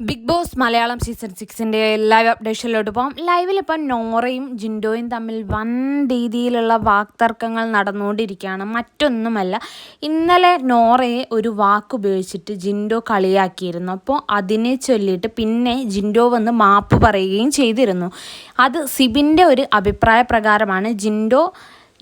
Big Boss Malayalam season സിക്സിന്റെ live അപ്ഡേഷനിലോട്ട് പോകാം ലൈവിൽ ഇപ്പം നോറയും ജിൻഡോയും തമ്മിൽ വൻ രീതിയിലുള്ള വാക്തർക്കങ്ങൾ നടന്നുകൊണ്ടിരിക്കുകയാണ്. മറ്റൊന്നുമല്ല ഇന്നലെ നോറയെ ഒരു വാക്ക് ഉപയോഗിച്ചിട്ട് ജിൻഡോ കളിയാക്കിയിരുന്നു. അപ്പോൾ അതിനെ ചൊല്ലിയിട്ട് പിന്നെ ജിൻഡോ വന്ന് മാപ്പ് പറയുകയും ചെയ്തിരുന്നു. അത് സിബിന്റെ ഒരു അഭിപ്രായ പ്രകാരമാണ്. ജിൻഡോ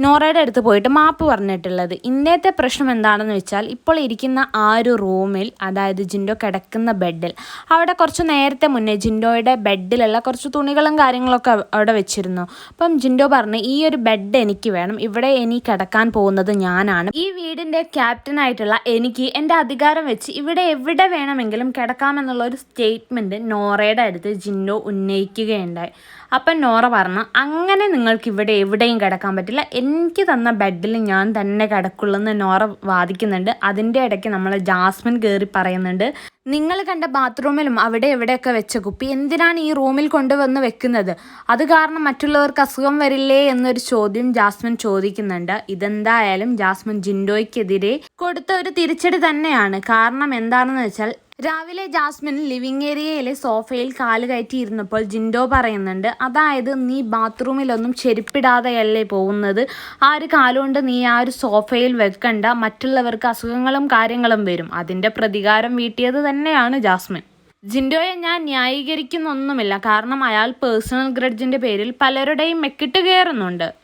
നോറയുടെ അടുത്ത് പോയിട്ട് മാപ്പ് പറഞ്ഞിട്ടുള്ളത്. ഇന്നത്തെ പ്രശ്നം എന്താണെന്ന് വെച്ചാൽ ഇപ്പോൾ ഇരിക്കുന്ന ആ ഒരു റൂമിൽ അതായത് ജിൻഡോ കിടക്കുന്ന ബെഡിൽ അവിടെ കുറച്ച് നേരത്തെ മുന്നേ ജിൻഡോയുടെ ബെഡിലുള്ള കുറച്ച് തുണികളും കാര്യങ്ങളൊക്കെ അവിടെ വെച്ചിരുന്നു. അപ്പം ജിൻഡോ പറഞ്ഞു ഈ ഒരു ബെഡ് എനിക്ക് വേണം. ഇവിടെ ഇനി കിടക്കാൻ പോകുന്നത് ഞാനാണ്. ഈ വീടിന്റെ ക്യാപ്റ്റനായിട്ടുള്ള എനിക്ക് എന്റെ അധികാരം വെച്ച് ഇവിടെ എവിടെ വേണമെങ്കിലും കിടക്കാമെന്നുള്ള ഒരു സ്റ്റേറ്റ്മെന്റ് നോറയുടെ അടുത്ത് ജിൻഡോ ഉന്നയിക്കുകയുണ്ടായി. അപ്പം നോറ പറഞ്ഞു അങ്ങനെ നിങ്ങൾക്ക് ഇവിടെ എവിടെയും കിടക്കാൻ പറ്റില്ല. എനിക്ക് തന്ന ബെഡിൽ ഞാൻ തന്നെ കിടക്കുള്ളൂ എന്ന് നോറ വാദിക്കുന്നുണ്ട്. അതിന്റെ ഇടയ്ക്ക് നമ്മൾ ജാസ്മിൻ കയറി പറയുന്നുണ്ട് നിങ്ങൾ കണ്ട ബാത്റൂമിലും അവിടെ എവിടെയൊക്കെ വെച്ച കുപ്പി എന്തിനാണ് ഈ റൂമിൽ കൊണ്ടുവന്ന് വെക്കുന്നത്? അത് കാരണം മറ്റുള്ളവർക്ക് അസുഖം വരില്ലേ? എന്നൊരു ചോദ്യം ജാസ്മിൻ ചോദിക്കുന്നുണ്ട്. ഇതെന്തായാലും ജാസ്മിൻ ജിൻഡോയ്ക്കെതിരെ കൊടുത്ത ഒരു തിരിച്ചടി തന്നെയാണ്. കാരണം എന്താണെന്ന് വെച്ചാൽ രാവിലെ ജാസ്മിൻ ലിവിംഗ് ഏരിയയിലെ സോഫയിൽ കാൽ കയറ്റിയിരുന്നപ്പോൾ ജിൻഡോ പറയുന്നുണ്ട് അതായത് നീ ബാത്റൂമിലൊന്നും ചെരുപ്പിടാതെയല്ലേ പോകുന്നത്? ആ ഒരു കാലുകൊണ്ട് നീ ആ ഒരു സോഫയിൽ വെക്കണ്ട മറ്റുള്ളവർക്ക് അസുഖങ്ങളും കാര്യങ്ങളും വരും. അതിന്റെ പ്രതികാരം വീട്ടിയത് തന്നെയാണ് ജാസ്മിൻ. ജിൻഡോയെ ഞാൻ ന്യായീകരിക്കുന്നൊന്നുമില്ല. കാരണം അയാൾ പേഴ്സണൽ ഗ്രഡ്ജിന്റെ പേരിൽ പലരുടെയും മെക്കിട്ട് കയറുന്നുണ്ട്.